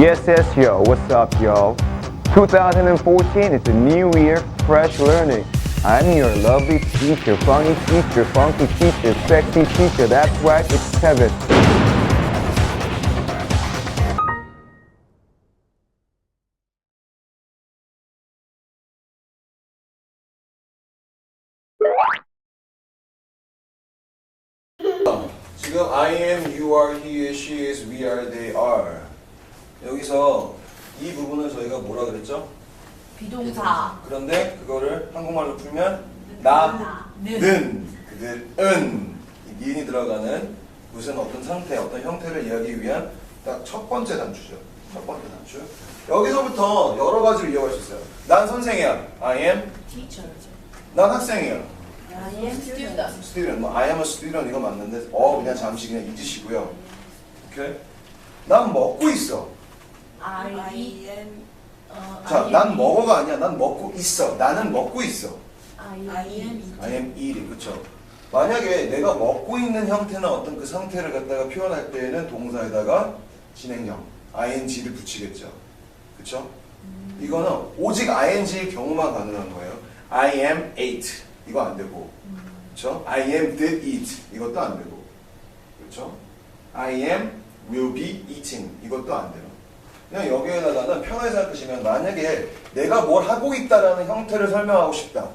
Yes, yes, yo. What's up, yo? 2014 is a new year, fresh learning. I'm your lovely teacher, funny teacher, funky teacher, sexy teacher. That's right, it's Kevin. 지금 I am, you are, he is, she is, we are, they are. 여기서 이 부분을 저희가 뭐라 그랬죠? 비동사 그런데 그거를 한국말로 풀면 나는 그들은 이 니은이 들어가는 무슨 어떤 상태, 어떤 형태를 이해하기 위한 딱 첫 번째 단추죠. 첫 번째 단추. 여기서부터 여러 가지로 이어갈 수 있어요. 난 선생이야. I am. teacher죠. 난 학생이야. I am student. student, 뭐 I am a student 이거 맞는데 어 그냥 잠시 그냥 잊으시고요. 오케이? 난 먹고 있어. I am 어, 자, I am 난 먹어가 아니야. 난 먹고 있어. 나는 먹고 있어. I am I am eating. 그쵸? 만약에 내가 먹고 있는 형태나 어떤 그 상태를 갖다가 표현할 때에는 동사에다가 진행형 ing를 붙이겠죠. 그쵸? 이거는 오직 ing일 경우만 가능한 거예요. I am ate. 이거 안 되고. 그쵸? I am did eat. 이것도 안 되고. 그쵸? I am will be eating. 이것도 안 돼요. 그냥 여기에다가는 편하게 생각하시면 만약에 내가 뭘 하고 있다라는 형태를 설명하고 싶다.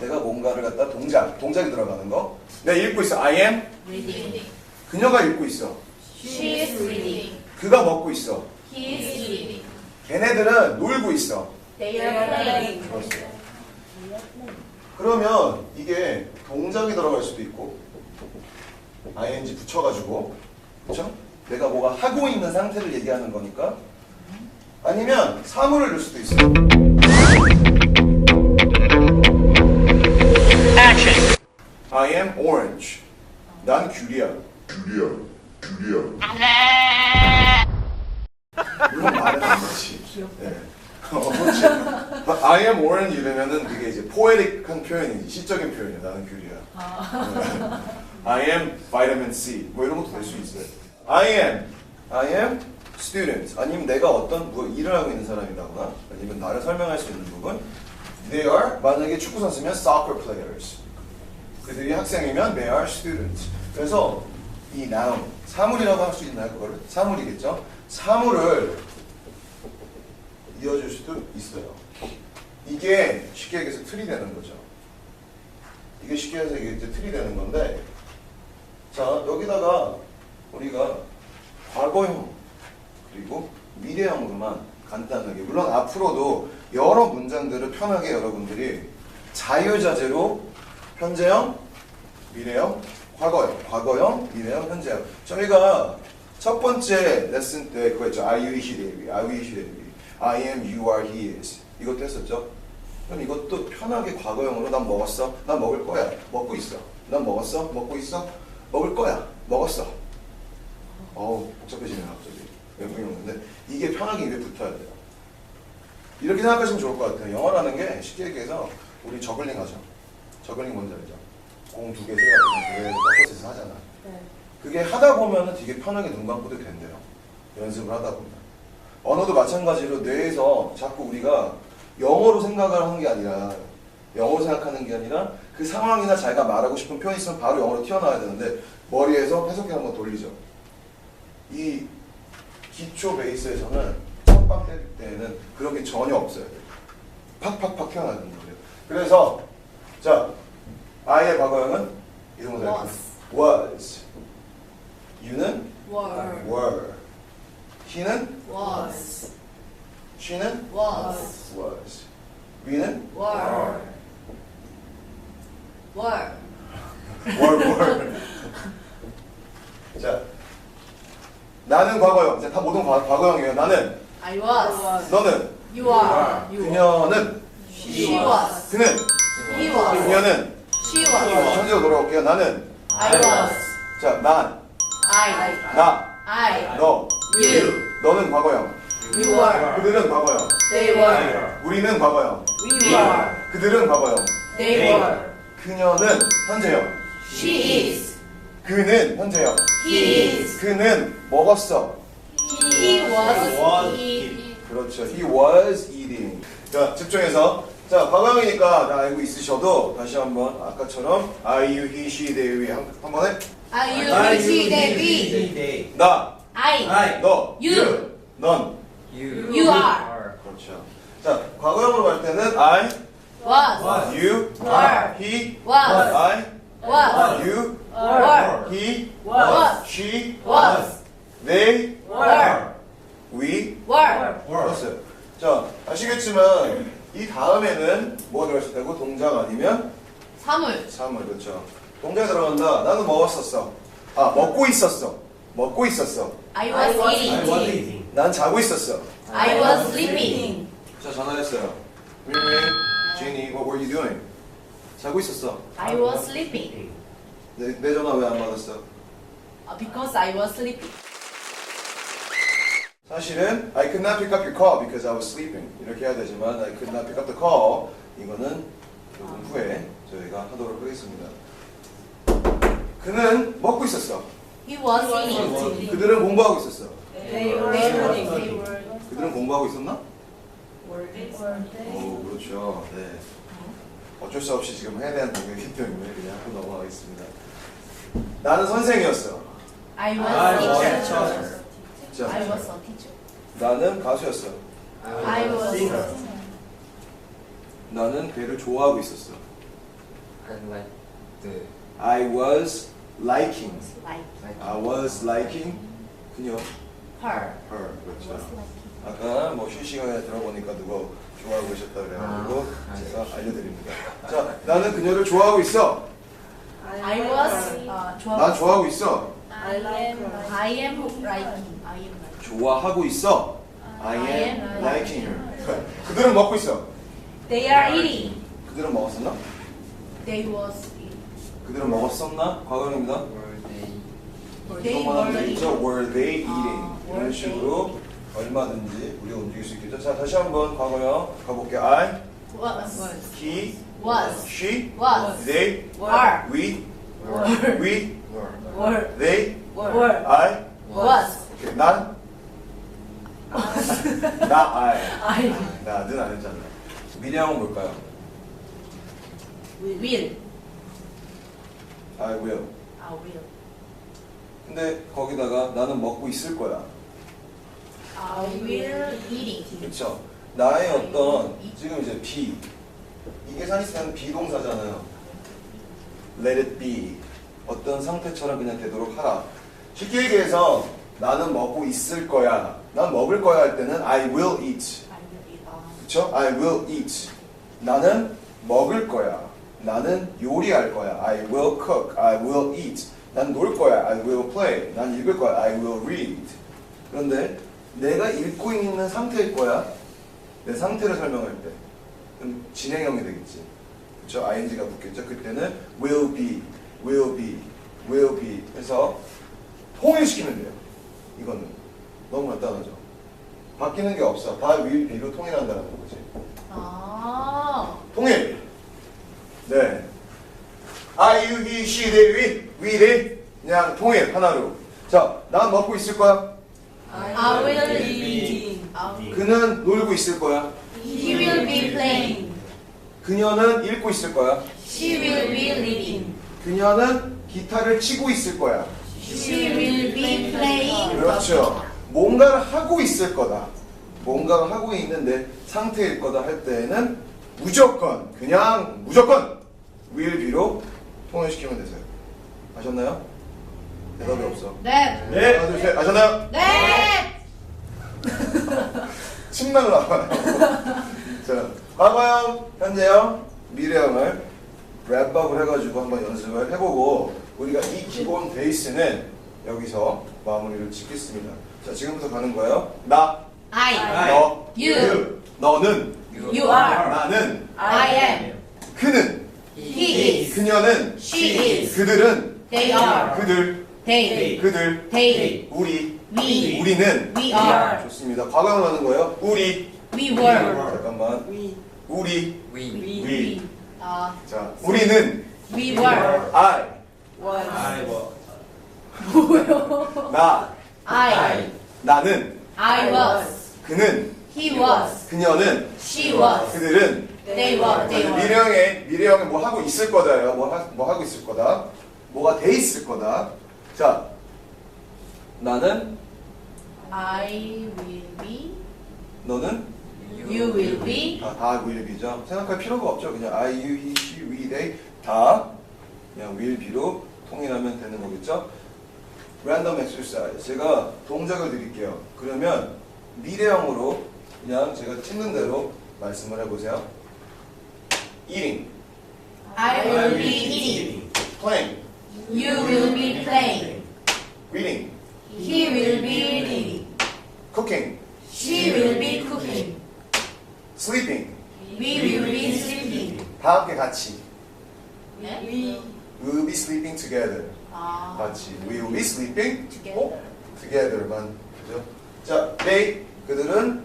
내가 뭔가를 갖다 동작, 동작이 들어가는 거. 내가 읽고 있어. I am. reading. 그녀가 읽고 있어. She is reading. 그가 먹고 있어. He is eating. 걔네들은 놀고 있어. They are playing. 그렇죠. 그러면 이게 동작이 들어갈 수도 있고 ing 붙여가지고 그렇죠? 내가 뭐가 하고 있는 상태를 얘기하는 거니까 아니면 사물을 넣을 수도 있어요. I am orange. 난 귤이야. 귤이야. 귤이야. 물론 말은 안 그렇지. 귀엽다. 네. 어, 그렇지. I am orange 이러면은 그게 이제 포에틱한 표현이지 시적인 표현이야. 나는 귤이야. 네. I am vitamin C 뭐 이런 것도 될 수 있어요. I am I am student 아니면 내가 어떤 뭐 일을 하고 있는 사람이다거나 아니면 나를 설명할 수 있는 부분. They are 만약에 축구 선수면 soccer players. 그들이 학생이면 they are students. 그래서 이 noun 사물이라고 할 수 있나요 그거를? 사물이겠죠. 사물을 이어줄 수도 있어요. 이게 쉽게 얘기해서 틀이 되는 거죠. 이게 쉽게 해서 이게 이제 틀이 되는 건데, 자 여기다가 우리가 과거형 그리고 미래형으로만 간단하게 물론 앞으로도 여러 문장들을 편하게 여러분들이 자유자재로 현재형, 미래형, 과거형, 과거형, 미래형, 현재형. 저희가 첫 번째 레슨 때 그거. Are you, he, they, we, he, they, I am, you are, he is. 이것도 했었죠. 그럼 이것도 편하게 과거형으로 난 먹었어. 난 먹을 거야. 먹고 있어. 난 먹었어. 먹고 있어. 먹을 거야. 먹었어. 어우, 복잡해지네요, 갑자기. 외국인 오는데 이게 편하게 입에 붙어야 돼요. 이렇게 생각하시면 좋을 것 같아요. 영어라는 게 쉽게 얘기해서 우리 저글링 하죠. 저글링 뭔지 알죠? 공 두 개, 세 개, 두개 꺾어서 하잖아. 네. 그게 하다 보면은 되게 편하게 눈 감고도 된대요. 연습을 하다 보면. 언어도 마찬가지로 뇌에서 자꾸 우리가 영어로 생각을 하는 게 아니라 영어로 생각하는 게 아니라 그 상황이나 자기가 말하고 싶은 표현이 있으면 바로 영어로 튀어나와야 되는데 머리에서 해석기 한번 돌리죠. 이 기초 베이스에서는 첫방 때릴 때는 그런 게 전혀 없어요. 팍팍팍 튀어나와야 된다 그래요. 그래서 자 I의 과거형은 이 정도 될게요. Was. was. you는 Were. were. he는 Was. she는 Was. was. we는 Were. Were. were were. 자, 나는 과거형. 자, 다 모든 과, 과거형이에요. 나는. I was. 너는. You are. 그녀는. She was. 그는. He was. 그녀는. She 자, was. 현재로 돌아올게요. 나는. I was. 자, 난. I. 나. I. 너. You. 너는 과거형. You were. 그들은 과거형. They were. 우리는 과거형. We were. 그들은 과거형. They were. 그녀는 현재형. She is. 그는 현재형. He is. 그는 먹었어. He was. 그렇죠. He was eating. 자, 집중해서. 자, 과거형이니까 다 알고 있으셔도 다시 한번 아까처럼 I, you, he, she, they, we 한, 한 번에 Are he, she, they, we? they? 나, I. I. 너, You. 넌. You. You are. 그렇죠. 자, 과거형으로 갈 때는 I, Was. Was. you, Were. he, Was. I, Was. you, Were. he, Was. she, Was. they, Were. we. Were. 알았어요. 자, 아시겠지만 이 다음에는 들어갈 수 있다고? 동작 아니면 사물. 사물 그렇죠. 동작에 들어간다. 나는 먹었었어. 아, 먹고 있었어. 먹고 있었어. I was I was eating. 난 자고 있었어. I was sleeping. 자, 전화했어요. 링링, 제니, what were you doing? 자고 있었어. I was sleeping. 내, 내 전화 왜 안 받았어? Uh, Because I was sleeping. 사실은 I could not pick up your call because I was sleeping 이렇게 해야 되지만 I could not pick up the call 이거는 조금 후에 저희가 하도록 하겠습니다. 그는 먹고 있었어. He was eating. 그들은 공부하고 있었어. They were studying. 그들은 공부하고 있었나? Were 오 그렇죠. 네. 어쩔 수 없이 지금 해야 되는 동작이기 때문에 그냥 넘어가겠습니다. 나는 선생이었어. I was I was teacher. teacher. 자, I was a teacher. 나는 가수였어. I was singer. 나는 걔를 좋아하고 있었어. I like the I was liking. like I was liking 그녀 her. her 그렇죠. 아까 뭐쉴 시간에 들어보니까 누가 좋아하고 계셨다 그래가지고 아, 제가 알려드립니다. 자, 나는 그녀를 좋아하고 있어. I was uh, 난 좋아. 좋아하고 있어. I am I am liking. I am liking. 좋아하고 있어. I I am liking her. 그들은 먹고 있어. They are eating. 그들은 먹었었나? They was eating. 그들은 먹었었나? 과거입니다. were they They 하면 were 되겠죠. eating. Were they eating? 아, 이런 were 식으로 얼마든지 우리가 움직일 수 있겠죠. 자, 다시 한번 과거형 가볼게요. I, Was. he, Was. she, Was. they, Were. we, Were. we, were they, Were. I, Was. 오케이, 난, 나, I. I 나는 안 했잖아. 미래형은 뭘까요? will. I will. I will. 근데 거기다가 나는 먹고 있을 거야. I will eating. 그렇죠. 나의 어떤 지금 이제 be 이게 사실상 비동사잖아요. Let it be 어떤 상태처럼 그냥 되도록 하라. 쉽게 얘기해서 나는 먹고 있을 거야. 난 먹을 거야 할 때는 I will eat. 그렇죠? I will eat. 나는 먹을 거야. 나는 요리할 거야. I will cook. I will eat. 난 놀 거야. I will play. 난 읽을 거야. I will read. 그런데 내가 읽고 있는 상태일 거야. 내 상태를 설명할 때. 그럼 진행형이 되겠지. 그렇죠? ing가 붙겠죠. 그때는 will be, will be, will be 해서 통일시키면 돼요. 이거는 너무 간단하죠. 바뀌는 게 없어. 다 will be로 통일한다는 거지. 아. 통일. 네. I, you, he, she, they, we, we, they. 그냥 통일 하나로. 자, 난 먹고 있을 거야. I will eat. 그는 놀고 있을 거야. Will be playing. 그녀는 읽고 있을 거야. She will be reading. 그녀는 기타를 치고 있을 거야. She will be playing. 그렇죠. 뭔가를 하고 있을 거다. 뭔가를 하고 있는데 상태일 거다 할 때에는 무조건 그냥 무조건 will be로 통일시키면 되세요. 아셨나요? 대답이 없어. 네. 네. 하나 둘 셋. 아셨나요? 네. 침낭 나와요. 자, 과거형, 현재형, 미래형을 랩업을 해가지고 한번 연습을 해보고 우리가 이 기본 베이스는 여기서 마무리를 짓겠습니다. 자, 지금부터 가는 거예요. 나, I. 너, You. 너는, You are. 나는, I am. 그는, He is. 그녀는, She is. 그들은, They are. 그들, They. 그들, They. 우리, We. 우리는, We are. 좋습니다. 과거형 하는 거예요. 우리, We were. 잠깐만, 우리, we We. 아. 자, 우리는 We were. I, I was 나, I. 나는, I was. 그는, He was. 그녀는 She was. 그들은 They were. They were. 미래형에 미래형에 뭐 하고 있을 거다요. 뭐, 하, 뭐 하고 있을 거다. 뭐가 돼 있을 거다. 자, 나는 I will be. 너는 You will be. 다, 다 will be죠. 생각할 필요가 없죠. 그냥 I, you, he, she, we, they 다 그냥 will be로 통일하면 되는 거겠죠. random exercise. 제가 동작을 드릴게요. 그러면 미래형으로 그냥 제가 찍는 대로 말씀을 해보세요. eating, I will be eating. playing, You will be playing. reading, He will be reading. cooking, She will be. Sleeping. We will be sleeping. 다 함께 같이. 네? We. We will be sleeping together. 아. 같이. We will be sleeping Together. together만. 그죠? 자, they 그들은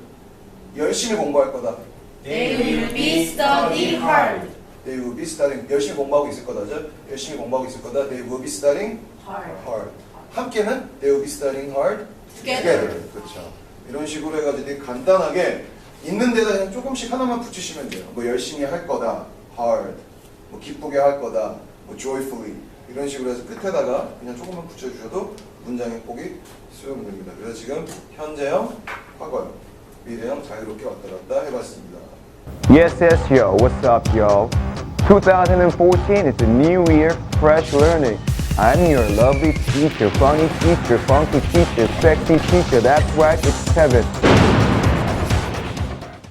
열심히 공부할 거다. They will be study hard. They will be studying 열심히 공부하고 있을 거다죠. 열심히 공부하고 있을 거다. They will be studying Hard. hard. 함께는 they will be studying hard Together. 그렇죠. 이런 식으로 해가지고 간단하게 있는 데다 그냥 조금씩 하나만 붙이시면 돼요. 뭐 열심히 할 거다. hard. 뭐 기쁘게 할 거다. 뭐 joyfully. 이런 식으로 해서 끝에다가 그냥 조금만 붙여주셔도 문장의 폭이 수용됩니다. 그래서 지금 현재형, 과거형, 미래형 자유롭게 왔다 갔다 해봤습니다. Yes, yes, yo. What's up, yo? 2014, it's a new year, fresh learning. I'm your lovely teacher, funny teacher, funky teacher, sexy teacher. That's right, it's Kevin.